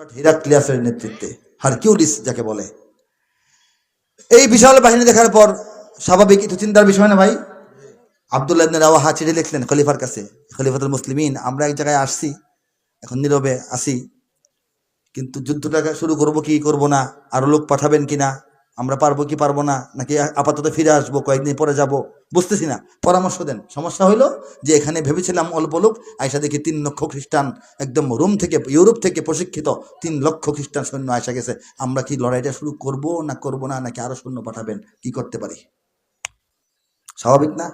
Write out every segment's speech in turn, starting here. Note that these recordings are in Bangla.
সম্রাট হিরাক্লিয়াসের নেতৃত্বে, হারকিউলিস যাকে বলে। এই বিশাল বাহিনী দেখার পর স্বাভাবিক একটু চিন্তার বিষয় না ভাই। আবদুল্লাহ ইবনে রাওয়াহা চিঠি লিখলেন খলিফার কাছে, খলিফাতুল মুসলিমিন, আমরা এক জায়গায় আসছি, এখন নীরবে আসি কিন্তু যুদ্ধটাকে শুরু করব কি করব না, আরও লোক পাঠাবেন কিনা আমরা পারব কি পারব না? নাকি আপাতত ফিরে আসব? কয়েকদিন পরে যাব? বুঝতেছি না। পরামর্শ দেন। সমস্যা হলো যে এখানে ভেবেছিলাম অল্প লোক। আয়সা দেখি তিন লক্ষ খ্রিস্টান, একদম রোম থেকে, ইউরোপ থেকে প্রশিক্ষিত তিন লক্ষ খ্রিস্টান সৈন্য আয়সা গেছে। আমরা কি লড়াইটা শুরু করব না করব না? নাকি আরও সৈন্য পাঠাবেন? কি করতে পারি? স্বাভাবিক না?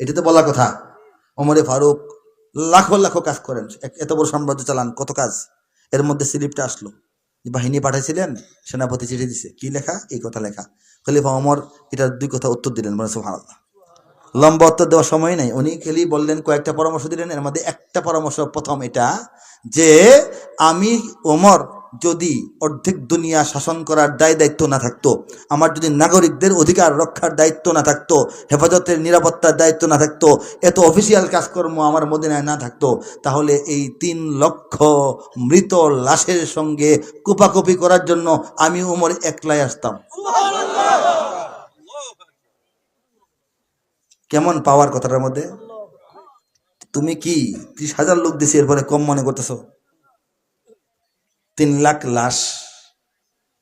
এটা তো বলা কথা। ওমরে ফারুক, লাখো লাখো কাজ করেন। এত বড় সাম্রাজ্য চালান, কত কাজ? এর মধ্যে স্লিপটা আসলো। বাহিনী পাঠাইছিলেন, সেনাপতি চিঠি দিছে। কি লেখা? এই কথা লেখা। খলিফা অমর এটার দুই কথা উত্তর দিলেন মানে সুবহানাল্লাহ। লম্বা উত্তর দেওয়ার সময় নাই। উনি খেলি বললেন, কয়েকটা পরামর্শ দিলেন। এর মধ্যে একটা পরামর্শ প্রথম এটা যে, আমি ওমর যদি অর্ধেক দুনিয়া শাসন করার দায় দায়িত্ব না থাকতো, আমার যদি নাগরিকদের অধিকার রক্ষার দায়িত্ব না থাকতো, হেফাজতের নিরাপত্তার দায়িত্ব না থাকতো, এত অফিসিয়াল কাজকর্ম আমার মদিনায় না থাকতো, তাহলে এই তিন লক্ষ মৃত লাশের সঙ্গে কুপাকুপি করার জন্য আমি উমর একলাই আসতাম। কেমন পাওয়ার কথাটার মধ্যে? তুমি কি ত্রিশ হাজার লোক দিছি, এরপরে কম মনে করতেছো? তিন লাখ লাশ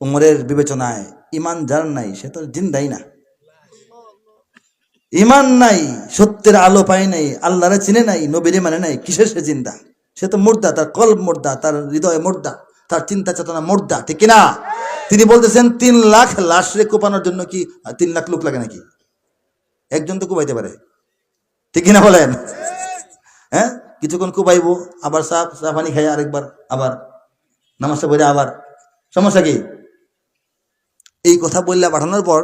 উমরের বিবেচনায়। ইমান যার নাই, সে তো জিন্দাই না। ইমান নাই, সত্যের আলো পায় নাই, আল্লাহরে চিনে নাই, নবীরে মানে নাই, কিসের সে জিন্দা? সে তো মুর্দা, তার কল্প মুর্দা, তার হৃদয় মুর্দা, তার চিন্তা চেতনা মুর্দা, ঠিক কিনা? তিনি বলতেছেন, তিন লাখ লাশ রে কোপানোর জন্য কি তিন লাখ লোক লাগে নাকি? একজন তো কুবাইতে পারে। ঠিক কিনা বলেন? হ্যাঁ কিছুক্ষণ কুবাইবো আবার সাফ পানি খাই আরেকবার, আবার। নামাজটা পড়ে আবার। সমস্যা কি? এই কথা বললে পাঠানোর পর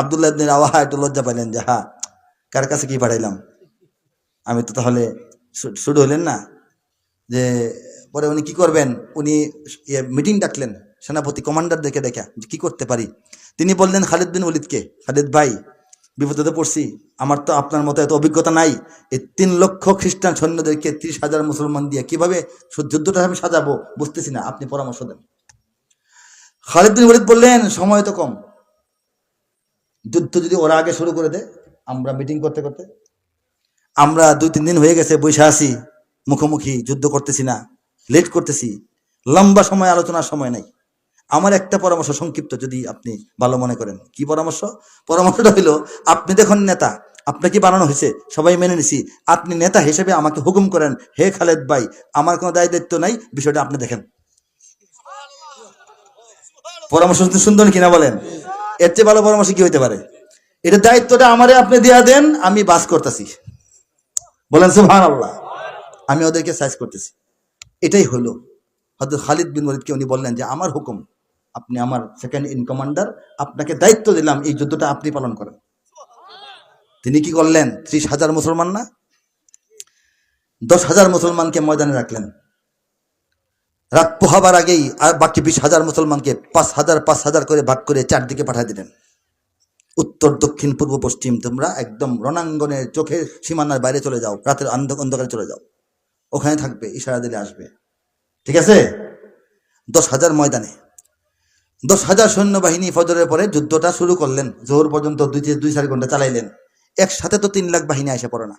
আবদুল্লাহ ইবনে রাওয়াহা একটু লজ্জা পাইলেন যে হা কার কাছে কি পাঠাইলাম? আমি তো তাহলে শুরু হলেন না। যে পরে উনি কি করবেন? উনি মিটিং ডাকলেন, সেনাপতি কমান্ডারদেরকে দেখা কি করতে পারি? তিনি বললেন, খালিদ বিন ওলিদকে খালিদ ভাই বিপদে পড়ছি। আমার তো আপনার মতো এত অভিজ্ঞতা নাই। এই তিন লক্ষ খ্রিস্টান সৈন্যদেরকে ত্রিশ হাজার মুসলমান দিয়ে কীভাবে যুদ্ধটা আমি সাজাবো বুঝতেছি না, আপনি পরামর্শ দেন। খালিদ বিন ওলিদ বললেন, সময় তো কম। যুদ্ধ যদি ওরা আগে শুরু করে দেয়, আমরা মিটিং করতে করতে। আমরা দুই তিন দিন হয়ে গেছে বৈশা আছি, মুখোমুখি যুদ্ধ করতেছি না, লেট করতেছি। লম্বা সময়, আলোচনার সময় নাই। আমার একটা পরামর্শ, সংক্ষিপ্ত যদি আপনি ভালো মনে করেন। কি পরামর্শ? পরামর্শটা হইল, আপনি দেখুন নেতা আপনাকে বানানো হয়েছে? সবাই মেনে নিছি। আপনি নেতা হিসেবে আমাকে হুকুম করেন, হে খালেদ ভাই, আমার কোনো দায় দায়িত্ব নাই, বিষয়টা আপনি দেখেন। পরামর্শ সুন্দর কিনা বলেন। এর চেয়ে ভালো পরামর্শ কি হইতে পারে? এটা দায়িত্বটা আমারে আপনি দিয়া দেন, আমি বাস করতেছি। বলেন সুবহান আল্লাহ আমি ওদেরকে সাইজ করতেছি। এটাই হলো হয়তো খালিদ বিন ওয়ালিদকে উনি বললেন যে, আমার হুকুম আপনি আমার সেকেন্ড ইন কমান্ডার আপনাকে দায়িত্ব দিলাম এই যুদ্ধটা আপনি পালন করেন। তিনি কি করলেন? ত্রিশ হাজার মুসলমান না? দশ হাজার মুসলমানকে ময়দানে রাখলেন। রাত পোহাবার আগেই আর বাকি বিশ হাজার মুসলমানকে পাঁচ হাজার পাঁচ হাজার করে ভাগ করে চারদিকে পাঠিয়ে দিলেন। উত্তর, দক্ষিণ, পূর্ব, পশ্চিম, তোমরা একদম রণাঙ্গনের চোখের সীমানার বাইরে চলে যাও, রাতের অন্ধ অন্ধকারে চলে যাও। ওখানে থাকবে, ইশারা দিলে আসবে। ঠিক আছে? দশ হাজার ময়দানে। দশ হাজার সৈন্যবাহিনী ফজরের পরে যুদ্ধটা শুরু করলেন। জোহর পর্যন্ত দুই থেকে দুই চার ঘণ্টা চালাইলেন। একসাথে তো তিন লাখ বাহিনী এসে পড়ে না।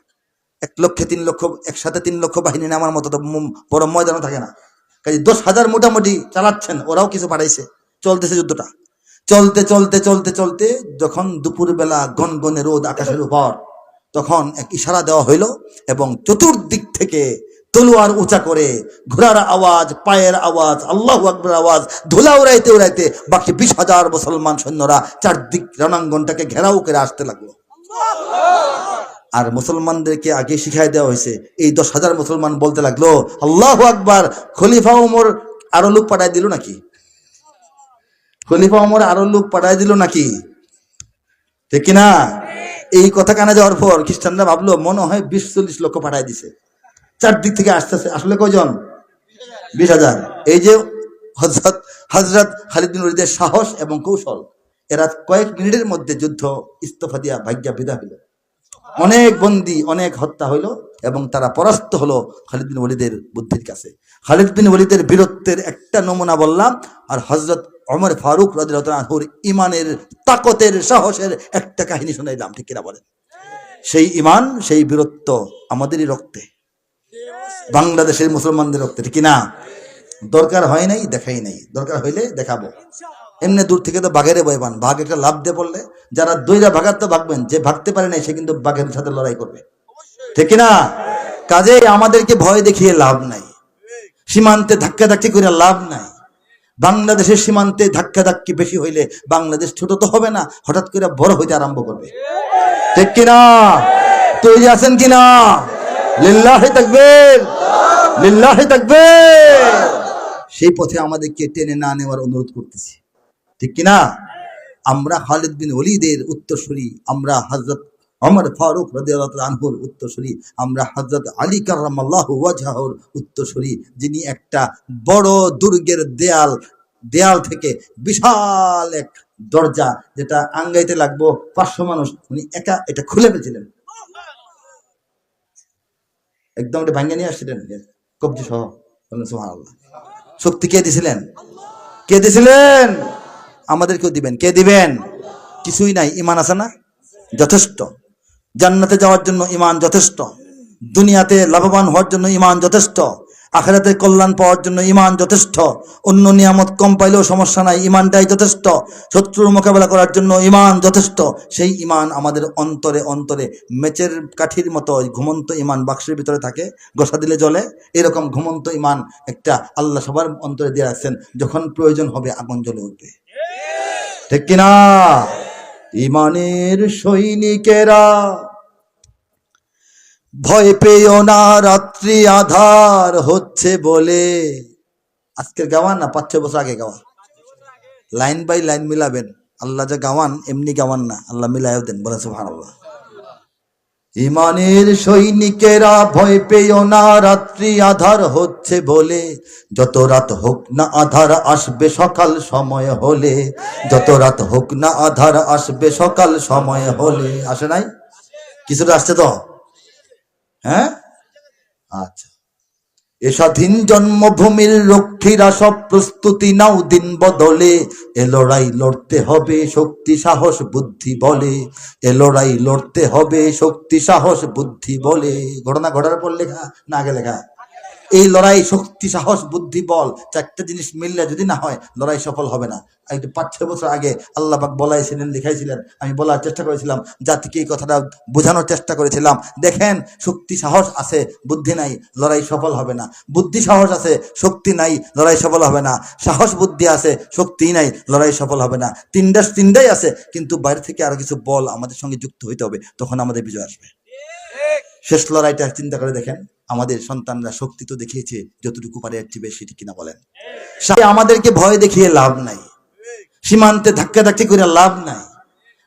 এক লক্ষে তিন লক্ষ, একসাথে তিন লক্ষ বাহিনী নামার মতো তো বড় ময়দানও থাকে না। কাজে দশ হাজার মোটামুটি চালাচ্ছেন, ওরাও কিছু পাঠাইছে। চলতেছে যুদ্ধটা। চলতে চলতে চলতে চলতে যখন দুপুরবেলা গনগনে রোদ আকাশের উপর, তখন এক ইশারা দেওয়া হইল এবং চতুর্দিক থেকে তলোয়ার উঁচা করে, ঘোড়ার আওয়াজ, পায়ের আওয়াজ, আল্লাহ আকবর আওয়াজ, ধুলা উড়াইতে উড়াইতে বাকি বিশ হাজার মুসলমান সৈন্যরা চারদিক রণাঙ্গনটাকে ঘেরাও করে আসতে লাগল। আর মুসলমানদেরকে আগে শিখাই দেওয়া হয়েছে, এই দশ হাজার মুসলমান বলতে লাগল, আল্লাহ আকবার, খলিফা উমর আরও লোক পাঠায় দিল নাকি? খলিফা উমর আরও লোক পাঠায় দিল নাকি? ঠিক কিনা? এই কথা কানে যাওয়ার পর খ্রিস্টানরা ভাবলো, মনে হয় বিশ চল্লিশ লক্ষ পাঠায় দিছে। চারদিক থেকে আসতেছে আসলে কয়জন? বিশ হাজার। এই যে হজরত হজরত খালিদ বিন সাহস এবং কৌশল, এরা কয়েক মিনিটের মধ্যে যুদ্ধ ইস্তফা দিয়া ভাগ্যা বিদা হইল। অনেক বন্দি, অনেক হত্যা হইল এবং তারা পরাস্ত হলো খালিদ বিন ওলিদের বুদ্ধির কাছে। খালিদ বিন ওলিদের বীরত্বের একটা নমুনা বললাম, আর হজরত অমর ফারুক রাজুর ইমানের তাকতের সাহসের একটা কাহিনী শুনাইলাম, ঠিক কিনা বলেন? সেই ইমান সেই বীরত্ব আমাদেরই রক্তে। বাংলাদেশের মুসলমানদের রক্তে, ঠিক না দরকার হয় নাই, দেখাই নাই। দরকার হইলে দেখাবো। এমনি দূর থেকে তো বাঘেরে বয় পান। বাঘ একটা লাভ দিয়ে পড়লে, যারা দইরা ভাগার তো ভাগবেন যে ভাগতে পারে নাই, সে কিন্তু বাঘের সাথে লড়াই করবে। ঠিক না কাজে আমাদেরকে ভয় দেখিয়ে লাভ নাই। সীমান্তে ধাক্কা ধাক্কি করে লাভ নাই। বাংলাদেশের সীমান্তে ধাক্কা ধাক্কি বেশি হইলে বাংলাদেশ ছোট তো হবে না, হঠাৎ করে বড় হইতে আরম্ভ করবে। ঠিক কিনা? তৈরি আছেন কিনা? সেই পথে আমাদেরকে টেনে না নেওয়ার অনুরোধ করতেছি। ঠিক কিনা? আমরা খালিদ বিন ওলিদের উত্তরসূরি, আমরা হজরত অমর ফারুক আনহুর উত্তরসূরি, আমরা হজরত আলী কার্রামাল্লাহু ওয়াজহাহুর উত্তরসূরি, যিনি একটা বড় দুর্গের দেয়াল দেয়াল থেকে বিশাল এক দরজা, যেটা আঙ্গাইতে লাগবো পাঁচশো মানুষ। উনি একা এটা খুলে ফেলছিলেন। একদম এটা ভাঙ্গে নিয়ে আসছিলেন? কবজি সহ। সোহান আল্লাহ শক্তি কে দিছিলেন? কে দিছিলেন? আমাদেরকেও দিবেন। কে দিবেন? কিছুই নাই। ইমান আছে না? যথেষ্ট। জান্নাতে যাওয়ার জন্য ইমান যথেষ্ট। দুনিয়াতে লাভবান হওয়ার জন্য ইমান যথেষ্ট। আখেরাতে কল্যাণ পাওয়ার জন্য ইমান যথেষ্ট। অন্য নিয়ামত কম পাইলেও সমস্যা নাই ইমানটাই যথেষ্ট। শত্রুর মোকাবেলা করার জন্য ইমান যথেষ্ট। সেই ইমান আমাদের অন্তরে অন্তরে মেচের কাঠির মতো ঘুমন্ত ইমান বাক্সের ভিতরে থাকে গোসা দিলে জলে এরকম ঘুমন্ত ইমান একটা আল্লাহ সবার অন্তরে দিয়ে রাখছেন, যখন প্রয়োজন হবে আগুন জ্বলে উঠবে। ঠিক কিনা? ইমানের সৈনিকেরা ভয় পেও না, রাত্রি আধার হচ্ছে বলে। আজকের গাওয়ান না, পাঁচ ছয় বছর আগে গাওয়া লাইন বাই লাইন মিলাবেন। আল্লাহ যা গাওয়ান, এমনি গাওয়ান না, আল্লাহ মিলাইও দেন বলে সুবহানাল্লাহ। ইমানের সৈনিকেরা ভয় পেও না, রাত্রি আধার হচ্ছে বলে। যত রাত হোক না আধার আসবে সকাল সময় হলে। যত রাত হোক না আধার আসবে সকাল সময় হলে। আসে নাই? কিছুটা আসছে তো? হ্যাঁ? আচ্ছা। এ স্বাধীন জন্মভূমির রক্ষীরা সব প্রস্তুতি নাও দিন বদলে। এ লড়াই লড়তে হবে শক্তি, সাহস, বুদ্ধি, বলে। এ লড়াই লড়তে হবে শক্তি, সাহস, বুদ্ধি, বলে। ঘটনা, ঘটার পর লেখা না, আগে লেখা। এই লড়াই শক্তি, সাহস, বুদ্ধি, বল চারটা জিনিস মিললে যদি না হয়, লড়াই সফল হবে না। একটু পাঁচ, ছয় বছর আগে আল্লাহ পাক বলাইছিলেন, লিখাইছিলেন, আমি বলার চেষ্টা করেছিলাম, জাতিকে এই কথাটা বোঝানোর চেষ্টা করেছিলাম। দেখেন, শক্তি, সাহস আছে, বুদ্ধি নাই, লড়াই সফল হবে না। বুদ্ধি, সাহস আছে, শক্তি নাই, লড়াই সফল হবে না। সাহস, বুদ্ধি আছে, শক্তি নাই, লড়াই সফল হবে না। তিনটা, তিনটাই আছে, কিন্তু বাইরে থেকে আরও কিছু বল আমাদের সঙ্গে যুক্ত হইতে হবে, তখন আমাদের বিজয় আসবে। শেষ লড়াইটা চিন্তা করে দেখেন, আমাদের সন্তানরা শক্তি তো দেখিয়েছে, যতটুকু পারে এর চেয়ে বেশি কিনা বলেন? আমাদেরকে ভয় দেখিয়ে লাভ নাই। সীমান্তে ধাক্কা ধাক্কি করে লাভ নাই।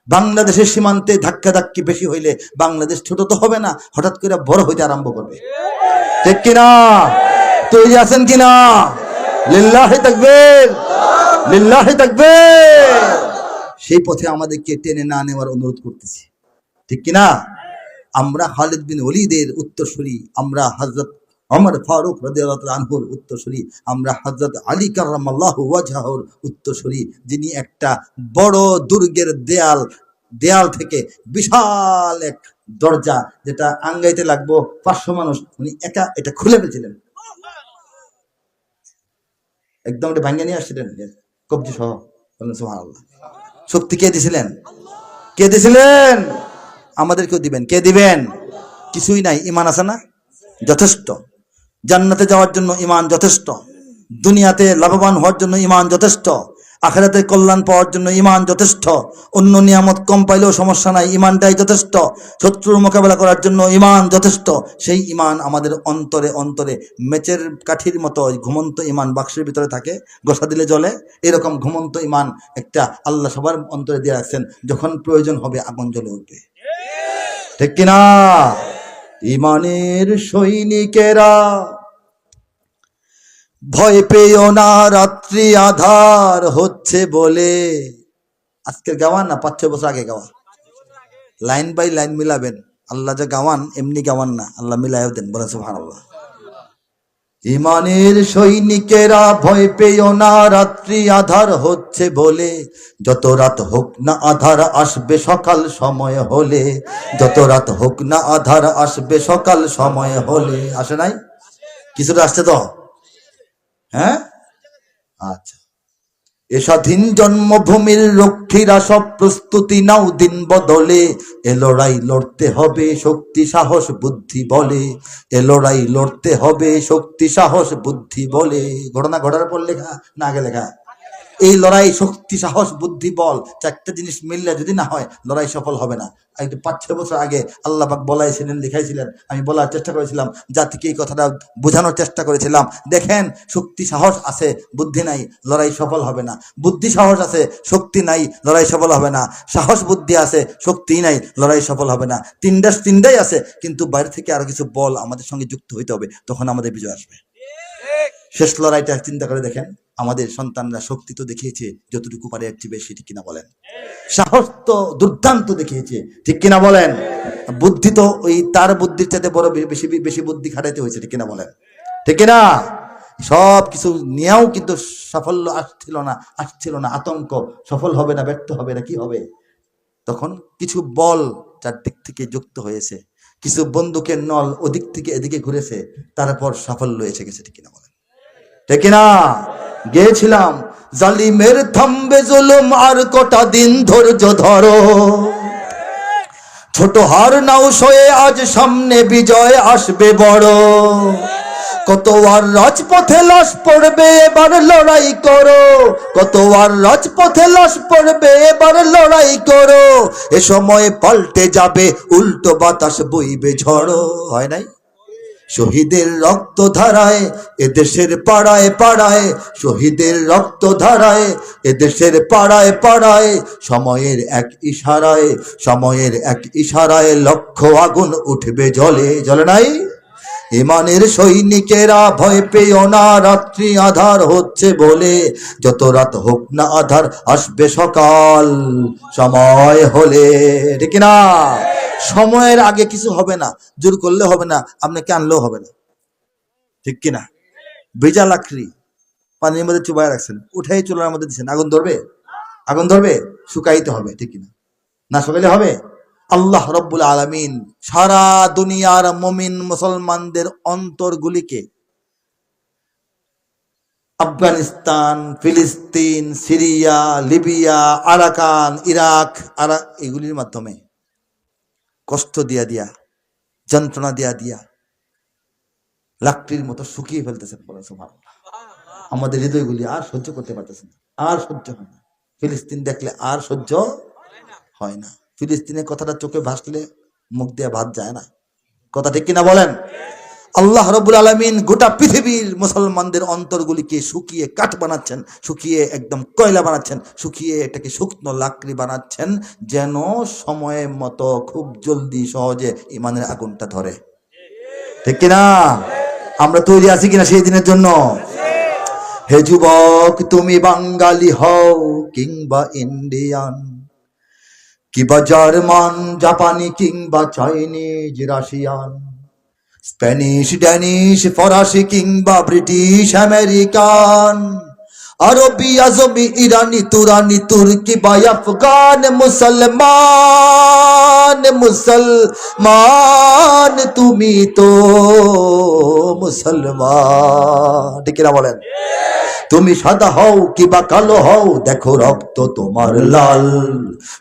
বাংলাদেশের সীমান্তে ধাক্কা ধাক্কি বেশি হইলে বাংলাদেশ ছোট তো হবে না, হঠাৎ করে বড় হইতে আরম্ভ করবে। ঠিক কিনা? তৈরি আছেন কিনা? লিল্লাহি তাকবীর! লিল্লাহি তাকবীর! সেই পথে আমাদেরকে টেনে না নেওয়ার অনুরোধ করতেছি। ঠিক কিনা? আমরা খালিদ বিন ওলিদের উত্তরসূরি, আমরা হজরত অমর ফারুক আনহুর উত্তরসূরি, আমরা হজরত আলী কার্রামাল্লাহু ওয়াজহাহুর উত্তরসূরি, যিনি একটা বড় দুর্গের দেয়াল দেয়াল থেকে বিশাল এক দরজা যেটা আঙ্গাইতে লাগবো পাঁচশো মানুষ, উনি একা এটা খুলে ফেলছিলেন। একদম এটা ভাঙ্গে নিয়ে আসছিলেন কবজি সহ। সুবহানাল্লাহ। শক্তি কে দিছিলেন? কে দিছিলেন? আমাদেরকেও দিবেন। কে দিবেন? কিছুই নাই ইমান আছে না? যথেষ্ট। জান্নাতে যাওয়ার জন্য ইমান যথেষ্ট। দুনিয়াতে লাভবান হওয়ার জন্য ইমান যথেষ্ট। আখেরাতে কল্যাণ পাওয়ার জন্য ইমান যথেষ্ট। অন্য নিয়ামত কম পাইলেও সমস্যা নাই ইমানটাই যথেষ্ট। শত্রুর মোকাবেলা করার জন্য ইমান যথেষ্ট। সেই ইমান আমাদের অন্তরে অন্তরে মেচের কাঠির মতো ঘুমন্ত ইমান বাক্সের ভিতরে থাকে গোসা দিলে জলে এরকম ঘুমন্ত ইমান একটা আল্লাহ সবার অন্তরে দিয়ে রাখছেন। যখন প্রয়োজন হবে আগুন জ্বলে উঠবে। ঠিক কিনা? ইমানের সৈনিকেরা ভয় পেয়েও না, রাত্রি আধার হচ্ছে বলে। আজকের গাওয়ান না, পাঁচ ছয় বছর আগে গাওয়া লাইন বাই লাইন মিলাবেন। আল্লাহ যে গাওয়ান, এমনি গাওয়ান না। আল্লাহ মিলাইও দেন, বলেন সুহান আল্লাহ ইমানের সৈনিকেরা ভয় পেয় না, রাত্রি আধার হচ্ছে বলে। যত রাত হোক না আধার আসবে সকাল সময় হলে। যত রাত হোক না আধার আসবে সকাল সময় হলে। আসে নাই? কিছুটা আসছে তো? হ্যাঁ? আচ্ছা। এ স্বাধীন জন্মভূমির রক্ষীরা সব প্রস্তুতি নাও দিন বদলে। এ লড়াই লড়তে হবে শক্তি, সাহস, বুদ্ধি, বলে। এ লড়াই লড়তে হবে শক্তি, সাহস, বুদ্ধি, বলে। ঘটনা ঘটার পর লেখা, না আগে লেখা। এই লড়াই শক্তি, সাহস, বুদ্ধি, বল চারটা জিনিস মিললে যদি না হয়, লড়াই সফল হবে না। একটু পাঁচ, ছয় বছর আগে আল্লাহ পাক বলাইছিলেন দেখাইছিলেন আমি বলার চেষ্টা করেছিলাম, জাতিকে এই কথাটা বোঝানোর চেষ্টা করেছিলাম। দেখেন, শক্তি, সাহস আছে, বুদ্ধি নাই, লড়াই সফল হবে না। বুদ্ধি, সাহস আছে, শক্তি নাই, লড়াই সফল হবে না। সাহস, বুদ্ধি আছে, শক্তি নাই, লড়াই সফল হবে না। তিনটা তিনটাই আছে, কিন্তু বাইরে থেকে আরও কিছু বল আমাদের সঙ্গে যুক্ত হইতে হবে, তখন আমাদের বিজয় আসবে। শেষ লড়াইটা চিন্তা করে দেখেন, আমাদের সন্তানরা শক্তি তো দেখিয়েছে, যতটুকু পারে একটি বেশি, ঠিক কিনা বলেন। সাহস তো, দুর্দান্ত দেখিয়েছে, ঠিক কিনা বলেন? বুদ্ধি তো ওই তার বুদ্ধির চাইতে বড় বেশি বেশি বুদ্ধি খাটাইতে হয়েছে, ঠিক কিনা বলেন? ঠিক কিনা? সব কিছু নিয়েও কিন্তু সাফল্য আসছিল না আসছিল না, আতঙ্ক। সফল হবে না, ব্যর্থ হবে না, কি হবে? তখন কিছু বল চারদিক থেকে যুক্ত হয়েছে, কিছু বন্দুকের নল ওদিক থেকে এদিকে ঘুরেছে, তারপর সাফল্য এসে গেছে, ঠিক কিনা বলেন? ঠিক কিনা গিয়েছিলাম। জালিমের থামবে জুলুম আর কটা দিন ধৈর্য ধরো। ছোট হার নাও সয়ে আজ সামনে বিজয় আসবে বড়। কত আর রাজপথে লাশ পড়বে, এবার লড়াই করো। কত আর রাজপথে লাশ পড়বে, এবার লড়াই করো। এ সময় পাল্টে যাবে, উল্টো বাতাস বইবে ঝড়ো। হয় নাই? শহীদের রক্ত ধারায় এদেশের পাড়ায় পাড়ায়, শহীদের রক্ত ধারায় এদেশের পাড়ায় পাড়ায়, সময়ের এক ইশারায়, সময়ের এক ইশারায় লক্ষ আগুন উঠবে জলে জলে নাই? ইমানের সৈনিকেরা ভয় পেও না, রাত্রি আধার হচ্ছে বলে, যত রাত হোক না আধার আসবে সকাল, সময় হলে, ঠিক না সময়ের আগে কিছু হবে না, জোর করলে হবে না, আপনাকে আনলেও হবে না। ঠিক কিনা? ভেজা লাকড়ি পানির মধ্যে চুবাই রাখছেন, উঠাই চুলার মধ্যে দিচ্ছেন আগুন ধরবে? আগুন ধরবে? শুকাইতে হবে, ঠিক কিনা? না শুকাইলে হবে? আল্লাহ রব্বুল আলমিন সারা দুনিয়ার মমিন মুসলমানদের অন্তরগুলিকে আফগানিস্তান, ফিলিস্তিন, সিরিয়া, লিবিয়া, আরাকান, ইরাক, আরা এগুলির মাধ্যমে কষ্ট দিয়া দিয়া, যন্ত্রণা দিয়া দিয়া, লাকড়ির মতো শুকিয়ে ফেলতেছেন আমাদের আমাদের হৃদয়গুলি আর সহ্য করতে পারতেছেন। আর সহ্য হয় না। ফিলিস্তিন দেখলে আর সহ্য হয় না। ফিলিস্তিনের কথাটা চোখে ভাসলে মুখ দিয়ে ভাত যায় না। কথা ঠিক কিনা বলেন? আল্লাহ রবুল আলমিন গোটা পৃথিবীর মুসলমানদের অন্তরগুলিকে শুকিয়ে কাঠ বানাচ্ছেন, শুকিয়ে একদম কয়লা বানাচ্ছেন, শুকিয়ে এটাকে শুকনো লাকড়ি বানাচ্ছেন যেন সময় মতো খুব জলদি সহজে ইমানের আগুনটা ধরে। ঠিক কিনা? আমরা তৈরি আছি কিনা সেই দিনের জন্য? হে যুবক, তুমি বাঙালি হও কিংবা ইন্ডিয়ান, কিংবা জার্মান, জাপানি কিংবা চাইনিজ, রাশিয়ান। স্প্যানিশ ড্যানিশ ফরাসি কিংবা ব্রিটিশ আমেরিকান আরবি আজমি ইরানি তুরানি তুর্কি বা আফগান মুসলমান মুসলমান তুমি তো মুসলমান। ঠিক কিনা বলেন? তুমি সাদা হও কিবা কালো হও, দেখো রক্ত তোমার লাল।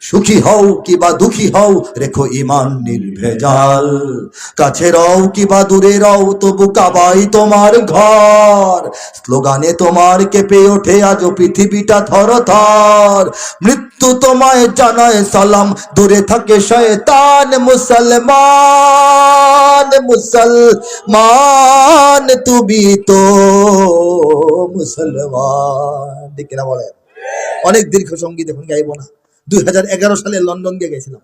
সুখী হও কিবা দুঃখী হও, রেখো ইমান নির্ভেজাল। কাছে রও কিবা দূরে রও, তবু কাবাই তোমার ঘর। স্লোগানে তোমার কেঁপে ওঠে আজ পৃথিবীটা থর থর মৃত্যু তোমায় জানায় সালাম, দূরে থাকে শয়তান। মুসলমান মুসলমান, তুমি তো মুসলমান। ঠিক কিনা বলেন? অনেক দীর্ঘ সংগীত এখন গাইবো না। দুই হাজার এগারো সালে লন্ডন গিয়ে গেছিলাম।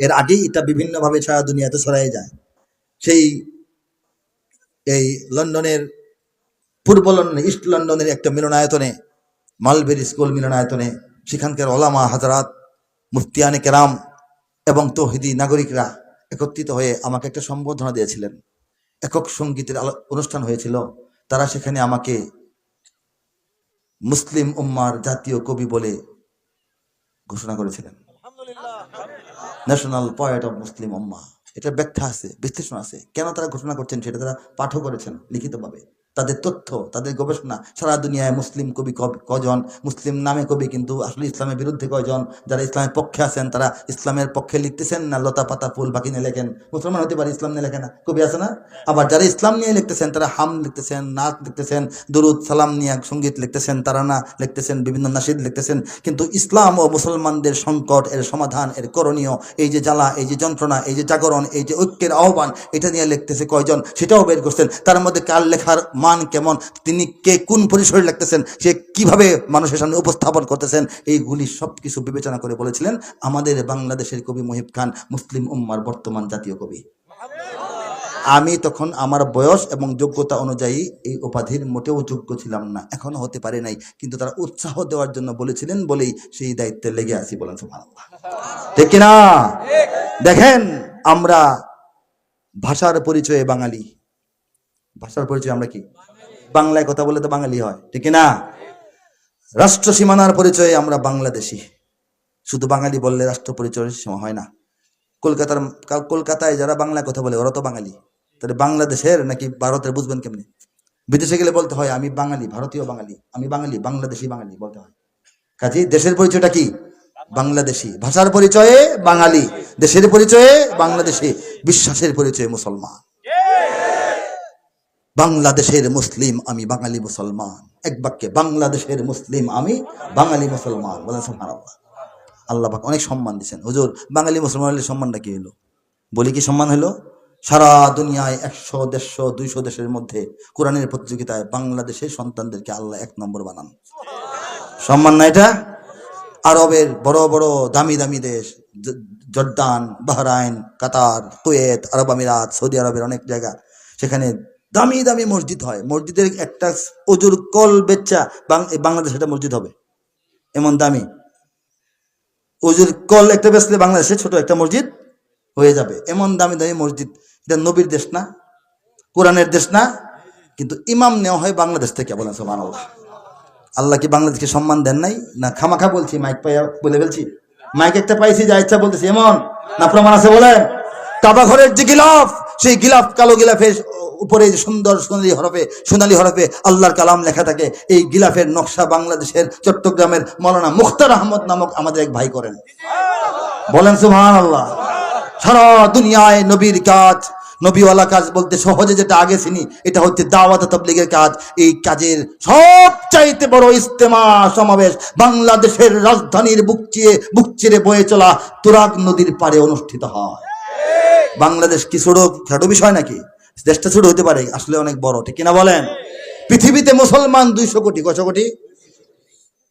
এর আগেই এটা বিভিন্নভাবে সারা দুনিয়াতে ছড়াই যায়। সেই এই লন্ডনের পূর্ব লন্ডন, ইস্ট লন্ডনের একটা মিলনায়তনে, মালবেরি স্কুল মিলনায়তনে, সেখানকার ওলামা হাজারাত মুফতিয়ানে কেরাম এবং তৌহিদি নাগরিকরা একত্রিত হয়ে আমাকে একটা সম্বোধনা দিয়েছিলেন। একক সঙ্গীতের অনুষ্ঠান হয়েছিল। তারা সেখানে আমাকে মুসলিম উম্মার জাতীয় কবি বলে ঘোষণা করেছিলেন। ন্যাশনাল পয়েট অফ মুসলিম উম্মা এটা ব্যাখ্যা আছে, বিশ্লেষণ আছে। কেন তারা ঘোষণা করছেন সেটা তারা পাঠও করেছেন লিখিতভাবে। তাদের তথ্য, তাদের গবেষণা। সারা দুনিয়ায় মুসলিম কবি কজন? মুসলিম নামে কবি কিন্তু আসলে ইসলামের বিরুদ্ধে কয়জন? যারা ইসলামের পক্ষে আছেন, তারা ইসলামের পক্ষে লিখতেছেন না, লতা পাতা ফুল বাকি নিয়ে লেখেন। মুসলমান হতে পারে ইসলাম নিয়ে লেখে না। কবি আছে না? আবার যারা ইসলাম নিয়ে লিখতেছেন, তারা হাম লিখতেছেন, নাচ লিখতেছেন, দুরুদ, সালাম নিয়ে সংগীত লিখতেছেন, তারানা লিখতেছেন, বিভিন্ন নাসিদ লিখতেছেন। কিন্তু ইসলাম ও মুসলমানদের সংকট, এর সমাধান, এর করণীয়, এই যে জ্বালা, এই যে যন্ত্রণা, এই যে জাগরণ, এই যে ঐক্যের আহ্বান, এটা নিয়ে লিখতেছে কয়জন? সেটাও বের করছেন। তার মধ্যে কার লেখার মান কেমন, তিনি কে কোন পরিসরে লিখতেছেন, সে কীভাবে মানুষের সামনে উপস্থাপন করতেছেন, এইগুলি সব কিছু বিবেচনা করে বলেছিলেন আমাদের বাংলাদেশের কবি মহিব খান, মুসলিম উম্মার বর্তমান জাতীয় কবি। আমি তখন আমার বয়স এবং যোগ্যতা অনুযায়ী এই উপাধির মোটেও যোগ্য ছিলাম না, এখনও হতে পারে নাই, কিন্তু তারা উৎসাহ দেওয়ার জন্য বলেছিলেন বলেই সেই দায়িত্বে লেগে আছি বলেন ঠিক কিনা? দেখেন, আমরা ভাষার পরিচয়ে বাঙালি। ভাষার পরিচয় আমরা কি? বাংলায় কথা বলে তো বাঙালি হয়, ঠিক না রাষ্ট্র সীমানার পরিচয়ে আমরা বাংলাদেশি। শুধু বাঙালি বললে রাষ্ট্র পরিচয়ের সীমা হয় না। কলকাতার কলকাতায় যারা বাংলা কথা বলে, ওরা তো বাঙালি। তাহলে বাংলাদেশের নাকি ভারতের বুঝবেন কেমনি? বিদেশে গেলে বলতে হয়, আমি বাঙালি, ভারতীয় বাঙালি, আমি বাঙালি, বাংলাদেশি বাঙালি বলতে হয়। কাজী দেশের পরিচয়টা কি? বাংলাদেশি। ভাষার পরিচয়ে বাঙালি, দেশের পরিচয়ে বাংলাদেশি, বিশ্বাসের পরিচয়ে মুসলমান। বাংলাদেশের মুসলিম আমি বাঙালি মুসলমান। এক বাক্যে, বাংলাদেশের মুসলিম আমি বাঙালি মুসলমান। বলেন সুবহানাল্লাহ। আল্লাহ পাক অনেক সম্মান দিচ্ছেন হুজুর, বাঙালি মুসলমান হলে সম্মানটা কি হলো? বলি কি সম্মান হলো? সারা দুনিয়ায় একশো, দেড়শো, দুইশো দেশের মধ্যে কোরআনের প্রতিযোগিতায় বাংলাদেশের সন্তানদেরকে আল্লাহ এক নম্বর বানান। সম্মান না এটা? আরবের বড় বড়, দামি দামি দেশ জর্দান, বাহরাইন, কাতার, কুয়েত, আরব আমিরাত, সৌদি আরবের অনেক জায়গা। সেখানে দামি দামি মসজিদ হয়। মসজিদের একটা অজুর কল বেচ্চা বাং- বাংলাদেশে একটা মসজিদ হবে। এমন দামি। অজুর কল একটা বেচলে বাংলাদেশে ছোট একটা মসজিদ হয়ে যাবে। এমন দামি দামি মসজিদ। এটা নবীর দেশ না, কোরআনের দেশ না, কিন্তু ইমাম নেওয়া হয় বাংলাদেশ থেকে বলেন সুবহানাল্লাহ। আল্লাহ কি বাংলাদেশকে সম্মান দেন নাই? না, খামাখা বলছি, মাইক পাইয়া বলে ফেলছি। মাইক একটা পাইছি, যা ইচ্ছা বলতেছি, এমন। না প্রমাণ আছে বলেন? কাবা ঘরের যে গিলাফ, সেই গিলাফ কালো গিলাফের উপরে যে সুন্দর সোনালি হরফে সোনালি হরফে আল্লাহর কালাম লেখা থাকে, এই গিলাফের নকশা বাংলাদেশের চট্টগ্রামের মৌলানা মুখতার আহমদ নামক আমাদের এক ভাই করেন। বলেন সুবহান আল্লাহ সারা দুনিয়ায় নবীর কাজ, নবীওয়ালা কাজ বলতে সহজে যেটা আগে চিনি, এটা হচ্ছে দাওয়াত তবলিগের কাজ। এই কাজের সবচাইতে বড় ইস্তেমা সমাবেশ বাংলাদেশের রাজধানীর বুক চিয়ে বুক চিরে বয়ে চলা তুরাগ নদীর পারে অনুষ্ঠিত হয়। বাংলাদেশ কি ছোট বিষয় নাকি? দেশটা ছোট হতে পারে, আসলে অনেক বড়, ঠিক কিনা বলেন? পৃথিবীতে মুসলমান দুইশো কোটি কত কোটি?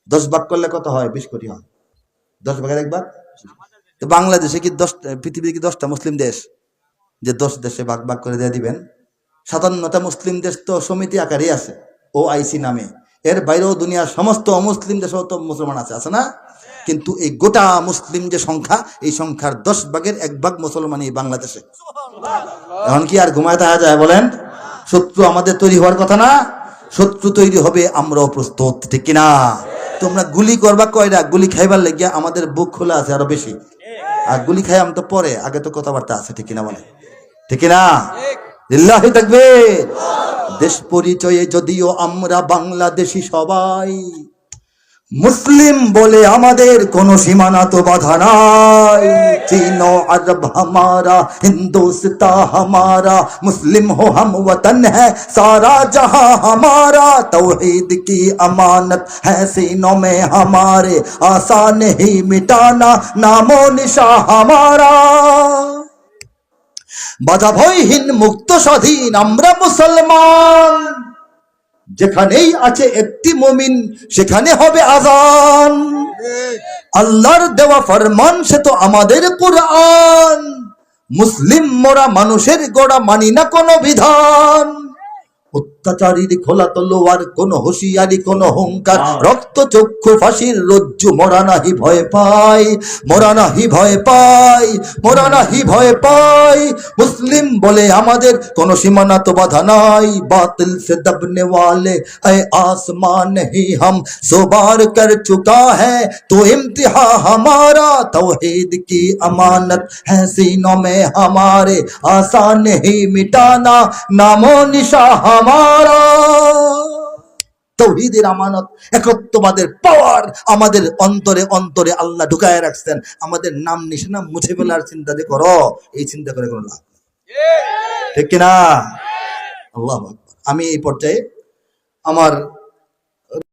দশ ভাগ করলে কত হয়? বিশ কোটি হয়। দশ ভাগের একবার তো বাংলাদেশে কি দশ, পৃথিবীতে কি দশটা মুসলিম দেশ? যে দশ দেশে ভাগ ভাগ করে দিয়ে দিবেন। সাতান্নটা মুসলিম দেশ তো সমিতি আকারেই আছে ও আইসি নামে। এর বাইরেও দুনিয়ার সমস্ত অমুসলিম দেশেও তো মুসলমান আছে আছে না? কিন্তু এই গোটা মুসলিম যে সংখ্যা, এই সংখ্যার দশ ভাগের এক ভাগ মুসলমানই বাংলাদেশে। এখন কি আর ঘুমায় থাকা যায় বলেন? শত্রু আমাদের তৈরি হওয়ার কথা না, শত্রু তৈরি হবে, আমরাও প্রস্তুত, ঠিক কিনা? তোমরা গুলি করবা কয়রা? গুলি খাইবার লেগিয়া আমাদের বুক খোলা আছে আরও বেশি। আর গুলি খাই আমি তো পরে, আগে তো কথাবার্তা আছে, ঠিক কিনা বলে ঠিক কিনা? লিল্লাহি তাকবীর। দেশ পরিচয়ে যদিও আমরা বাংলাদেশি সবাই মুসলিম বলে আমাদের কোনো সীমানা তো বাধা নাই চীন আরব हमारा हिंदुस्तान हमारा मुस्लिम हो हम वतन है सारा जहां हमारा तौहीद की अमानत है सीनों में हमारे आसान ही मिटाना नामो निशा हमारा বাধা ভয়হীন মুক্ত স্বাধীন আমরা মুসলমান যেখানেই আছে একটি মমিন, সেখানে হবে আজান আল্লাহর দেওয়া ফরমান, সে তো আমাদের কোরআন। মুসলিম মোরা মানুষের গোড়া মানি না কোনো বিধান। অত্যাচারীর খোলা তলোয়ার কোন হুঁশিয়ারি কোন হুঙ্কার রক্ত চক্ষু ফাঁসির রজ্জু মোরা নাহি ভয় পাই মোরা নাহি ভয় পাই মোরা নাহি ভয় পাই মুসলিম বলে আমাদের কোন সীমানা তো বাধা নাই বাতিল से दबने वाले है आसमान नहीं हम सो बार कर चुका है तो इम्तिहा हमारा तौहीद की अमानत है सीनों में हमारे आसान नहीं मिटाना नामो निशा हमारा তৌহিদের আমানত, একত্ববাদের পাওয়ার আমাদের অন্তরে অন্তরে আল্লাহ ঢুকায় রাখছেন। আমাদের নাম নিশানা মুছে ফেলার চিন্তা যে করো, এই চিন্তা করে কোনো লাভ। ঠিক কিনা? আল্লাহ আমি এই পর্যায়ে আমার